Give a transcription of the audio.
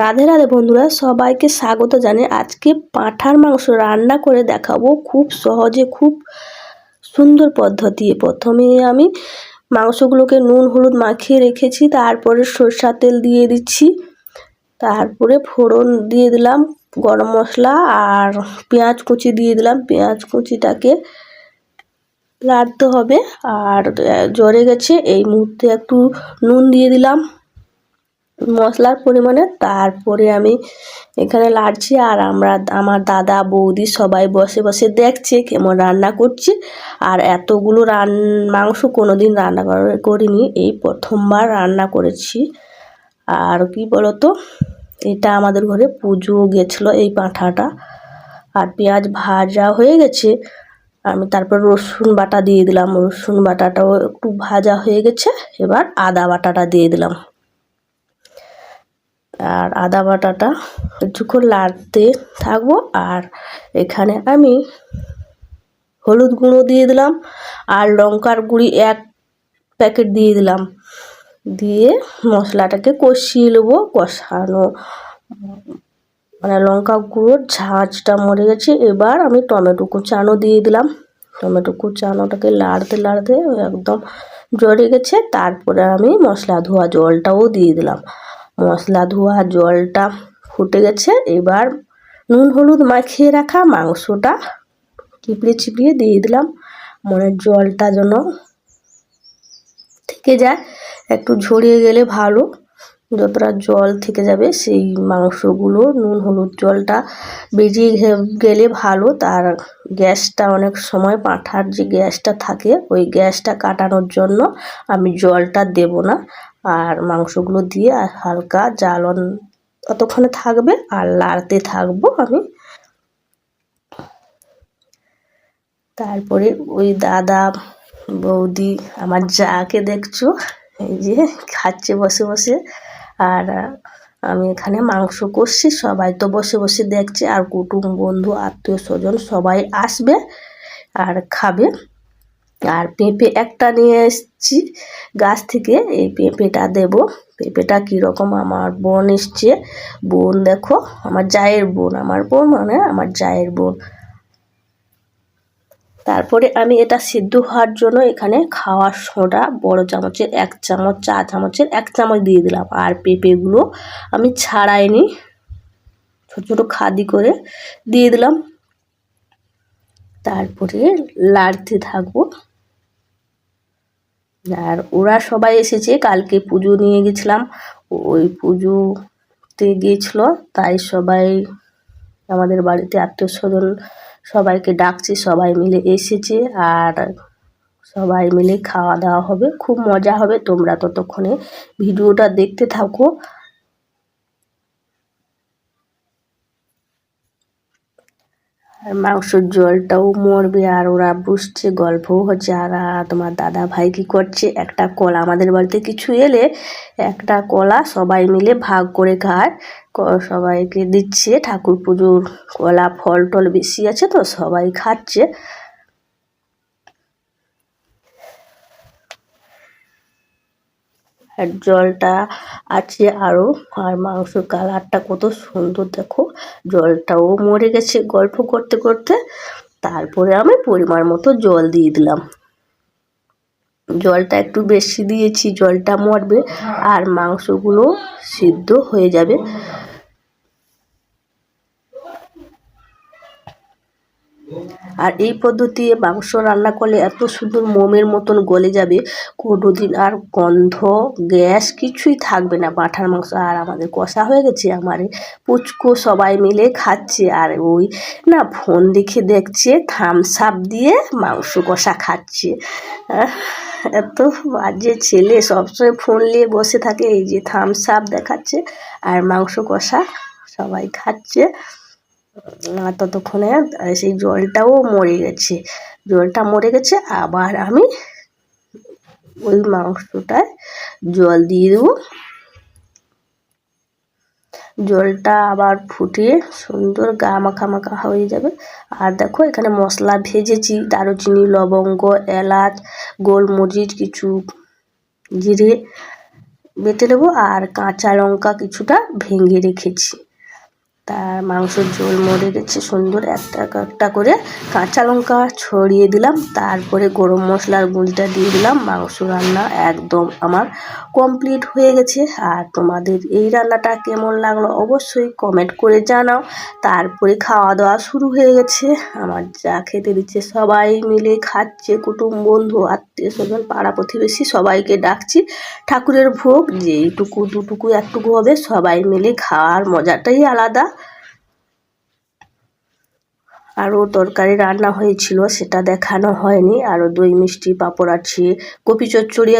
রাধে রাধে বন্ধুরা, সবাইকে স্বাগত জানে আজকে পাঁঠার মাংস রান্না করে দেখাবো খুব সহজে, খুব সুন্দর পদ্ধতি প্রথমে আমি মাংসগুলোকে নুন, হলুদ মাখিয়ে রেখেছি, তারপরে সরষা তেল দিয়ে দিচ্ছি, তারপরে ফোড়ন দিয়ে দিলাম গরম মশলা আর পেঁয়াজ কুচি দিয়ে দিলাম। পেঁয়াজ কুচিটাকে লাড়তে হবে আর জ্বরে গেছে, এই মুহূর্তে একটু নুন দিয়ে দিলাম। মশলার পরিমাণে, তারপরে আমি এখানে লাড়ছি আর আমরা, আমার দাদা, বৌদি সবাই বসে বসে দেখছে কেমন রান্না করছি। আর এতগুলো রান, মাংস কোনো দিন রান্না করিনি, এই প্রথমবার রান্না করেছি। আর কি বলতো, এটা আমাদের ঘরে পুজো গেছিল এই পাঁঠাটা। আর পেঁয়াজ ভাজা হয়ে গেছে, আমি তারপর রসুন বাটা দিয়ে দিলাম। রসুন বাটাটাও একটু ভাজা হয়ে গেছে, এবার আদা বাটাটা দিয়ে দিলাম। আর আদা বাটাটা কিছুক্ষণ লাড়তে থাকব। আর এখানে আমি হলুদ গুঁড়ো দিয়ে দিলাম আর লঙ্কার গুঁড়ি এক প্যাকেট দিয়ে দিলাম। দিয়ে মশলাটাকে কষিয়ে নেব। কষানো মানে লঙ্কা গুঁড়োর ঝাঁঝটা মরে গেছে। এবার আমি টমেটো কুচানো দিয়ে দিলাম। টমেটো কুচানোটাকে লাড়তে লাড়তে একদম জড়ে গেছে। তারপরে আমি মশলা ধোয়া জলটাও দিয়ে দিলাম। মশলা ধোয়া, জলটা ফুটে গেছে। এবার নুন, হলুদ মাখিয়ে রাখা মাংসটা চিপড়ে চিপড়িয়ে দিয়ে দিলাম। মনে জলটা যেন থেকে যায়, একটু ঝরিয়ে গেলে ভালো। যতটা জল থেকে যাবে সেই মাংসগুলো, নুন, হলুদ জলটা বেরিয়ে গেলে ভালো। তার গ্যাসটা অনেক সময় পাঁঠার যে গ্যাসটা থাকে, ওই গ্যাসটা কাটানোর জন্য আমি জলটা দেব না। আর মাংসগুলো দিয়ে আর হালকা জ্বালন ততক্ষণে থাকবে আর লাড়তে থাকব আমি। তারপরে ওই দাদা, বৌদি, আমার যাকে দেখছ, এই যে খাচ্ছে বসে বসে, আর আমি এখানে মাংস কষছি, সবাই তো বসে বসে দেখছে, আর কুটুম, বন্ধু আত্মীয় স্বজন সবাই আসবে আর খাবে। আর পেঁপে একটা নিয়ে এসছি। গাছ থেকে এই পেঁপেটা দেব। পেঁপেটা কীরকম আমার বোন এসছে। বোন দেখো, আমার জায়ের বোন। আমার বোন মানে আমার জায়ের বোন। তারপরে আমি এটা সিদ্ধ হওয়ার জন্য এখানে খাওয়ার সোডা, বড় চামচের এক চামচ, চা চামচের এক চামচ দিয়ে দিলাম। আর পেঁপেগুলো আমি ছাড়াইনি। ছোটো ছোটো খাদি করে দিয়ে দিলাম। তারপরে লাড়তে থাকব। আর ওরা সবাই এসেছে, কালকে পুজো নিয়ে গেছিলাম, ওই পুজোতে গিয়েছিল তাই সবাই আমাদের বাড়িতে আত্মীয় স্বজন সবাইকে ডাকছি, সবাই মিলে এসেছে আর সবাই মিলে খাওয়া দাওয়া হবে, খুব মজা হবে। তোমরা ততক্ষণে ভিডিওটা দেখতে থাকো। আর মাংসর জলটাও মরবে আর ওরা বুঝছে, গল্পও হচ্ছে। আর তোমার দাদা ভাই কি করছে? একটা কলা আমাদের বাড়িতে কিছু এলে একটা কলা সবাই মিলে ভাগ করে খায়। সবাইকে দিচ্ছে। ঠাকুর পুজোর কলা ফল টল বেশি আছে তো, সবাই খাচ্ছে। আর জলটা আছে আরও আর মাংসর কালারটা কত সুন্দর, দেখো। জলটাও মরে গেছে গল্প করতে করতে। তারপরে আমি পরিমাণ মতো জল দিয়ে দিলাম। জলটা একটু বেশি দিয়েছি, জলটা মরবে। আর মাংসগুলো সিদ্ধ হয়ে যাবে। আর এই পদ্ধতি মাংস রান্না করলে এত সুন্দর মোমের মতন গলে যাবে কোনোদিন আর গন্ধ, গ্যাস কিছুই থাকবে না পাঁঠার মাংস। আর আমাদের কষা হয়ে গেছে, আমার পুচকো সবাই মিলে খাচ্ছে। আর ওই না ফোন দেখে দেখছে থামস আপ দিয়ে মাংস কষা খাচ্ছে। এত বাজে ছেলে, সবসময় ফোন নিয়ে বসে থাকে, এই যে থামস আপ দেখাচ্ছে, আর মাংস কষা সবাই খাচ্ছে। ততক্ষণে সেই জলটাও মরে গেছে। জলটা মরে গেছে, আবার আমি ওই মাংসটায় জল দিয়ে দেবো। জলটা আবার ফুটিয়ে সুন্দর গা মাখা মাখা হয়ে যাবে। আর দেখো, এখানে মশলা ভেজেছি, দারুচিনি, লবঙ্গ, এলাচ, গোলমরিচ, কিছু জিরে বেটে নেব। আর কাঁচা লঙ্কা কিছুটা ভেঙে রেখেছি। তার মাংসের ঝোল মরে গেছে, সুন্দর একটা একটা করে কাঁচা লঙ্কা ছড়িয়ে দিলাম, তারপরে গরম মশলার গুঁড়িটা দিয়ে দিলাম, মাংস রান্না একদম আমার কমপ্লিট হয়ে গেছে। আর তোমাদের এই রান্নাটা কেমন লাগল অবশ্যই কমেন্ট করে জানাও। তারপরে খাওয়া দাওয়া শুরু হয়ে গেছে, আমার যা খেতে দিচ্ছে সবাই মিলে খাচ্ছে, কুটুম বন্ধু, আত্মীয় স্বজন, পাড়া প্রতিবেশী সবাইকে ডাকছি, ঠাকুরের ভোগ, যেইটুকু দুটুকু একটুকু হবে, সবাই মিলে খাওয়ার মজাটাই আলাদা। আরও তরকারি রান্না হয়েছিল সেটা দেখানো হয়নি। আরও দই মিষ্টি পাঁপড় আছে কপি চচ্চড়ি